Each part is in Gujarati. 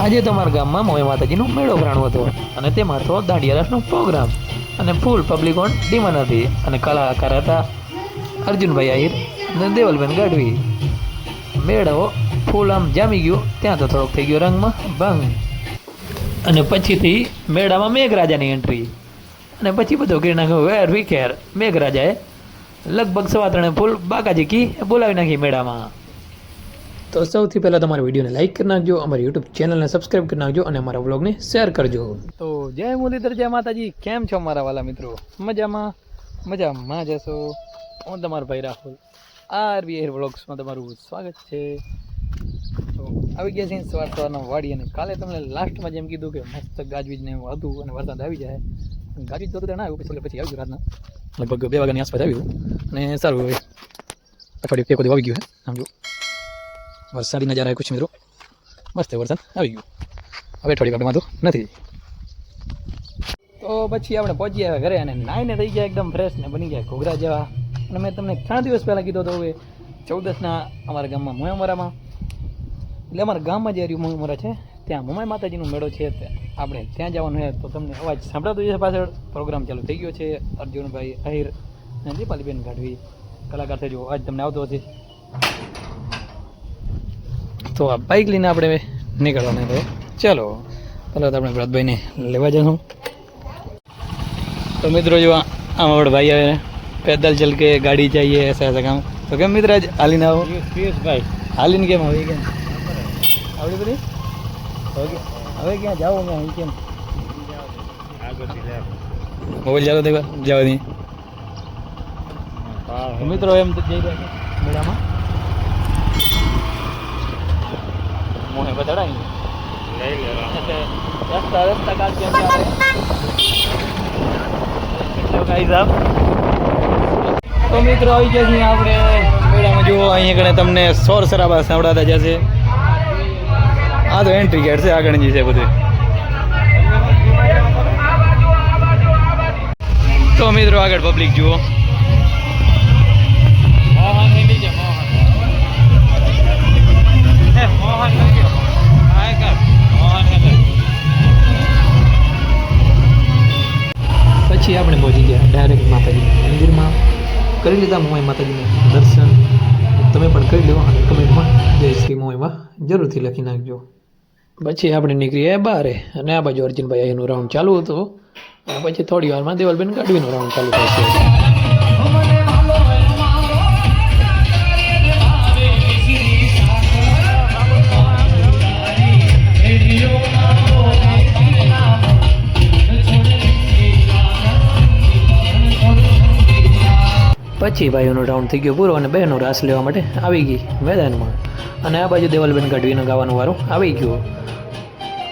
આજે તમારા ગામમાં મોય માતાજીનો મેળો ભરાણો હતો અને તેમાં તો દાંડિયારાસનો પ્રોગ્રામ અને ફૂલ પબ્લિક ઓન ડીમાન હતી અને કલાકાર હતા અર્જુનભાઈ આહિર અને દેવલબેન ગઢવી. મેળો ફૂલ આમ જામી ગયો, ત્યાં તો થોડોક થઈ ગયો રંગમાં ભંગ. અને પછીથી મેળામાં મેઘરાજાની એન્ટ્રી અને પછી બધો કરી નાખ્યો વેર વિખેર. મેઘરાજાએ લગભગ સવા ત્રણે ફૂલ બાકાજી કી બોલાવી નાખી મેળામાં. તો સૌથી પહેલાં તમારા વિડીયોને લાઇક કરી નાખજો, અમારી યુટ્યુબ ચેનલને સબસ્ક્રાઇબ કરી નાખજો અને અમારા બ્લોગને શેર કરજો. તો જય મુરલીધર, જય માતાજી. કેમ છો મારા વાલા મિત્રો? મજામાં? મજામાં જશો હું તમારો ભાઈ રાહુલ. આરબી એર બ્લોગ્સમાં તમારું સ્વાગત છે. તો આવી ગયા છે સવાર સવારના વાડી અને કાલે તમને લાસ્ટમાં જેમ કીધું કે મસ્ત ગાજવીજને હતું અને વરસાદ આવી જાય. ગાજવીજ તો ના આવ્યું, પછી પછી આવ્યું રાતના. લગભગ બે વાગ્યાની આસપાસ આવ્યું. અને સારું હવે. અઠવાડિયું બધું આવી ગયું છે સમજો. વરસાદી નજારા કુછ મિત્રો. મસ્ત વરસાદ. આવી ગયું. હવે થોડીક આપણે વાંધો નથી. તો પછી આપણે પહોંચી આવ્યા ઘરે અને નાઈને થઈ ગયા એકદમ ફ્રેશ ને બની ગયા ઘોઘરા જેવા. અને મેં તમને ત્રણ દિવસ પહેલાં કીધો હતો હવે ચૌદસના અમારા ગામમાં મોયામરામાં એટલે અમારા ગામમાં જે મોયામરા છે, ત્યાં મોમાઈ માતાજીનો મેળો છે. આપણે ત્યાં જવાનું છે. તો તમને અવાજ સાંભળાતો છે પાછળ. પ્રોગ્રામ ચાલુ થઈ ગયો છે. અર્જુનભાઈ અહીર અને દીપાલીબેન ગાઢવી કલાકાર થઈ જો અવાજ તમને આવતો હશે. તો આ બાઇક લઈને આપણે નીકળવાના હવે ચાલો પહેલાં તો આપણે ભરતભાઈને લેવા જશું તો મિત્રો જો આમ આપણે ભાઈ આવે પેદલ ચલ કે ગાડી चाहिए ऐसा ऐसा काम તો કેમ મિત્ર આજ હાલીને આવો પિયુષભાઈ હાલીને કેમ આવી કેમ આવડી બધી હવે હવે ક્યાં જાઓ ને અહીં કેમ મોબાઈલ ચાલો દેવા જવા દઈએ તો મિત્રો એમ તો જઈ રહ્યા છે મેળામાં મોહે બધાડાય એટલે રસ્તા રસ્તા કાઢ કેમ ગાઈઝ આપ તો મિત્રો આવી ગયા છીએ આપણે. મેળામાં જુઓ અહીંયા કણે તમને સોર સરાબા સાંભળાતા જશે. આ તો એન્ટ્રી ગેટ છે આગળ જે છે બધું. તો મિત્રો આગળ પબ્લિક જુઓ. પછી આપણે પહોંચી ગયા ડાયરેક્ટ માતાજીના મંદિરમાં. કરી લીધા મોમાઈ માતાજીના દર્શન. તમે પણ કરી લો અને કમેન્ટમાં જય શ્રી મોમાઈમાં જરૂરથી લખી નાખજો. પછી આપણે નીકળીએ બહારે અને આ બાજુ અર્જુનભાઈ એનું રાઉન્ડ ચાલુ હતું. પછી થોડી વારમાં દેવલબેન ગાડવીનો રાઉન્ડ ચાલુ થશે. પછી ભાઈઓનો રાઉન્ડ થઈ ગયો પૂરો અને બહેનો રાસ લેવા માટે આવી ગઈ મેદાનમાં. અને આ બાજુ દેવલબેન ગઢવીનો ગાવાનો વારો આવી ગયો.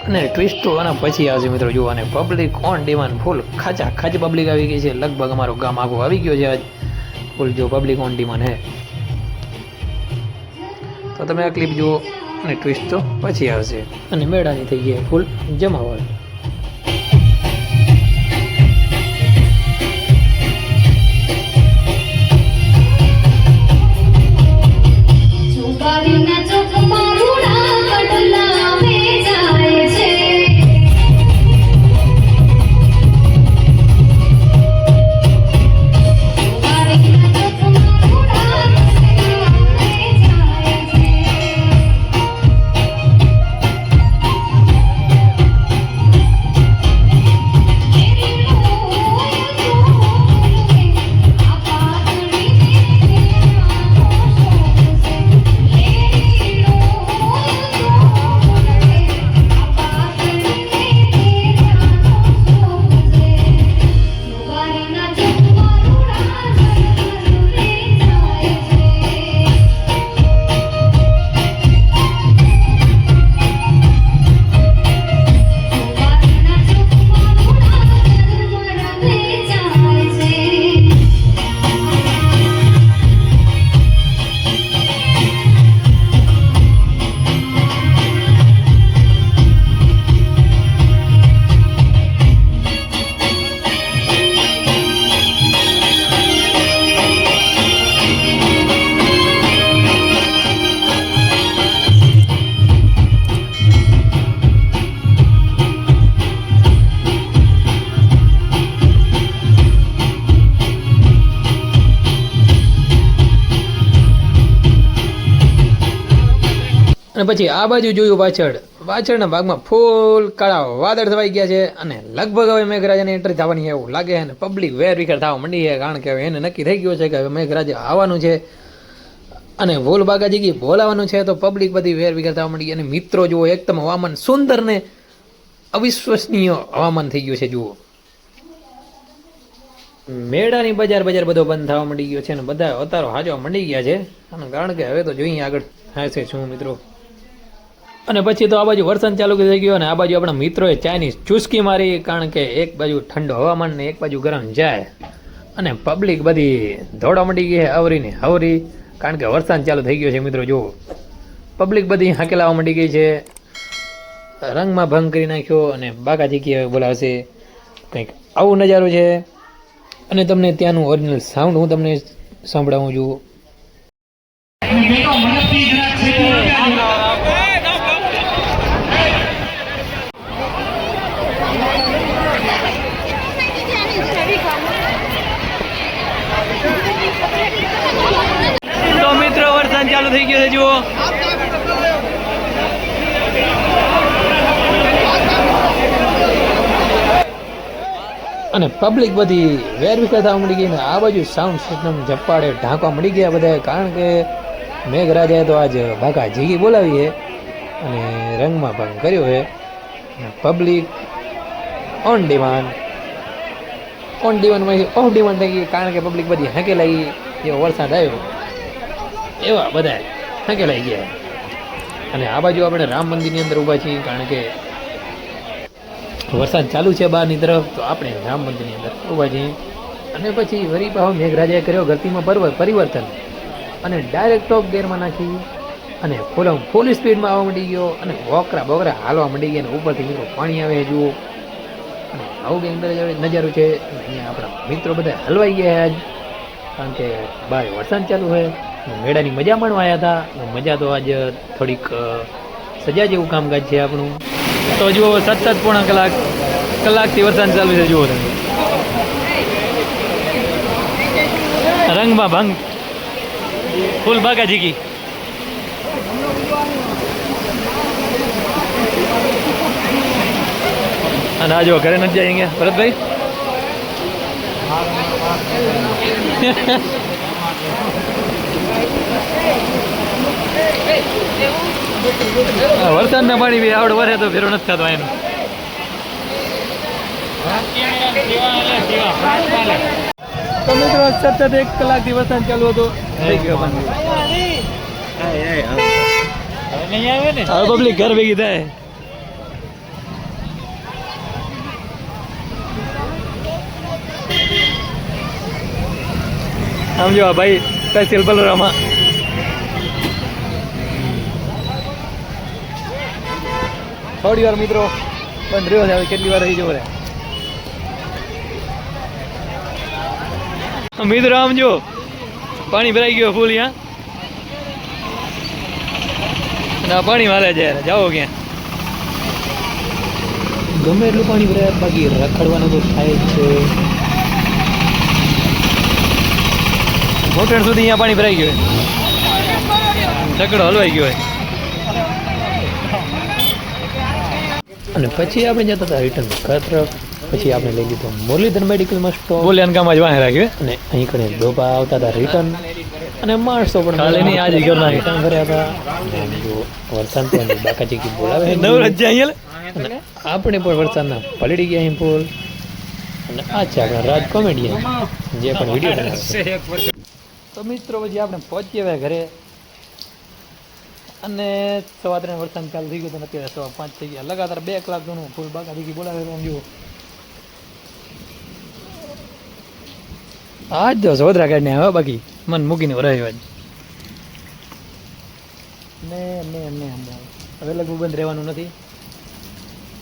અને ટ્વિસ્ટ તો આના પછી આવશે મિત્રો જુઓ, અને પબ્લિક ઓન ડિમાન્ડ ફૂલ ખાચા ખાચ પબ્લિક આવી ગઈ છે. લગભગ અમારો ગામ આખો આવી ગયો છે આજ. ફૂલ જો પબ્લિક ઓન ડિમાન્ડ હે. તો તમે આ ક્લિપ જુઓ અને ટ્વિસ્ટ તો પછી આવશે. અને મેળાની થઈ ગઈ ફૂલ જમાવટ. પછી આ બાજુ જોયું પાછળ, પાછળના ભાગમાં ફૂલ કાળા વાદળ થવાઈ ગયા છે અને લગભગ હવે મેઘરાજાની એન્ટ્રી થવાની એવું લાગે અને પબ્લિક વેર વિખેર થવા માંડી છે કારણ કે હવે એને નક્કી થઈ ગયું છે કે હવે મેઘરાજા આવવાનું છે. અને ભોલ બાગાજી કી બોલાવાનું છે તો પબ્લિક બધી વેર વિખેર થવા માંડી અને મિત્રો જુઓ, એકદમ હવામાન સુંદર ને અવિશ્વસનીય હવામાન થઈ ગયું છે, જુઓ. મેળાની બજાર બજાર બધો બંધ થવા માંડી ગયો છે અને બધા અતારો હાજવા માંડી ગયા છે. અને કારણ કે હવે તો જોઈએ આગળ થાય છે શું મિત્રો. અને પછી તો આ બાજુ વરસાદ ચાલુ થઈ ગયો અને આ બાજુ આપણા મિત્રોએ ચાઇનીઝ ચુસ્કી મારી, કારણ કે એક બાજુ ઠંડો હવામાન ને એક બાજુ ગરમ જાય. અને પબ્લિક બધી દોડવા મટી ગઈ છે અવરીને હવરી કારણ કે વરસાદ ચાલુ થઈ ગયો છે મિત્રો, જુઓ. પબ્લિક બધી હાકેલાવા મટી ગઈ છે. રંગમાં ભંગ કરી નાખ્યો અને બાકાજી કે બોલાવશે, કંઈક આવું નજારો છે. અને તમને ત્યાંનું ઓરિજિનલ સાઉન્ડ હું તમને સંભળાવું છું તો મિત્રો વરસાદ ચાલુ થઈ ગયો છે, જુઓ. અને પબ્લિક બધી વેર વિખેર થવા મળી ગઈ ને આ બાજુ સાઉન્ડ સિસ્ટમ ઝપાડે, ઢાંકવા મળી ગયા બધા કારણ કે મેઘરાજાએ તો આજ ભાગા જીગી બોલાવી છે અને રંગમાં ભંગ કર્યો છે. પબ્લિક ઓન ડિમાન્ડ ઓન ડિમાન્ડમાંથી ઓફ ડિમાન્ડ થઈ ગઈ, કારણ કે પબ્લિક બધી હાંકેલાઈ એવો વરસાદ આવ્યો. એવા બધા હાંકેલાઈ ગયા? અને આ બાજુ આપણે રામ મંદિરની અંદર ઊભા છીએ, કારણ કે વરસાદ ચાલુ છે બહારની તરફ, તો આપણે રામ મંદિરની અંદર ઊભા છીએ. અને પછી વરી પાછો મેઘરાજાએ કર્યો ગતિમાં પર્વ પરિવર્તન. અને ડાયરેક્ટ ટોપ ગેરમાં નાખી. અને ફૂલ ફૂલ સ્પીડમાં આવવા માંડી ગયો. અને વોકરા બોકરા હાલવા માંડી ગયા અને ઉપરથી મિત્રો પાણી આવે જુઓ. અને આવું કંઈ અંદર નજારું છે. અહીંયા આપણા મિત્રો બધા હલવાઈ ગયા આજ. કારણ કે બહાર વરસાદ ચાલુ હોય મેળાની મજા માણવા આવ્યા હતા. મજા તો આજ થોડીક સજા જેવું કામકાજ છે આપણું. તો જુઓ, સતત પોણા કલાક, કલાકથી વરસાદ ચાલુ છે, જુઓ તમે. રંગમાં ભંગ. ફૂલ ભાગા જીકી અને આ જો ઘરે નથી જાય ભરતભાઈ આ વરસાદના પાણી બી આવડ વરે તો ફેરો નથી થતો એનો તો મિત્રો સતત એક કલાકથી વરસાદ ચાલુ હતો. થઈ ગયો હવે પબ્લિક ઘર ભેગી થાય. સમજો ભાઈ સ્પેશિયલ બલરામાં થોડી વાર મિત્રો બંધ રહ્યો છે કેટલી વાર રહી જવો રે મિત્રો, આમ જો, પાણી ભરાઈ ગયો ફૂલ અહીંયા. ના પાણી વાલે છે જાઓ ક્યાં. ગમે એટલું પાણી ભરાય, બાકી રખડવાનું તો થાય જ છે. હોટેલ સુધી અહીંયા પાણી ભરાઈ ગયું ઢગડો હલવાઈ ગયો હોય. અને પછી આપણે જતા હતા રિટર્ન ઘર તરફ પછી આપણે લઈ લીધો મુરલીધર મેડિકલ સ્ટોપ બોલ્યાન ગામમાં જ વાહે રાખ્યું અને અહીં કણે ડોબા આવતા હતા રિટર્ન અને માણસો પણ કાલેની આજ આજે ઘરના રિટર્ન કર્યા હતા. અને જો વરસાદ પણ બાકાજી કી બોલાવે નવરજ અહીંયા અને આપણે પણ વરસાદના પલડી ગયા અહીં પોલ અને આ છે આપણા રાજ કોમેડિયન જે પણ વીડિયો તો મિત્રો પછી આપણે પહોંચી ગયા ઘરે. અને સવા ત્રણ વરસાદ ચાલુ થઈ ગયો તો અત્યારે સવા પાંચ થઈ ગયા. લગાતાર બે કલાક જૂનું ફૂલ બાકા દીકી બોલાવે આ આજ જો સોદરા કાઢને હવે બાકી મન મૂકીને વરાય આજ ને ને ને હવે લગભગ બંધ રહેવાનું નથી.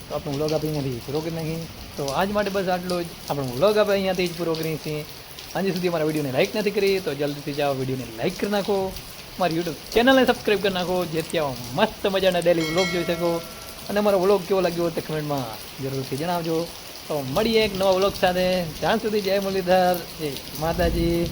તો આપણું વ્લોગ આપણે અહીંયાથી પૂરો કરી નાખી તો આજ માટે બસ આટલો જ. આપણો વ્લોગ આપણે અહીંયાથી જ પૂરો કરીએ છીએ. આજે સુધી અમારા વિડીયોને લાઈક નથી કરી તો જલ્દીથી જાઓ વિડીયોને લાઈક કરી નાખો. મારી યુટ્યુબ ચેનલને સબસ્ક્રાઈબ કરી નાખો, જેથી આવા મસ્ત મજાના ડેલી વ્લોગ જોઈ શકો. અને મારો વ્લોગ કેવો લાગ્યો તે કમેન્ટમાં જરૂરથી જણાવજો. તો મળીએ એક નવા વ્લોગ સાથે. ત્યાં સુધી જય મુરલીધર, જય માતાજી.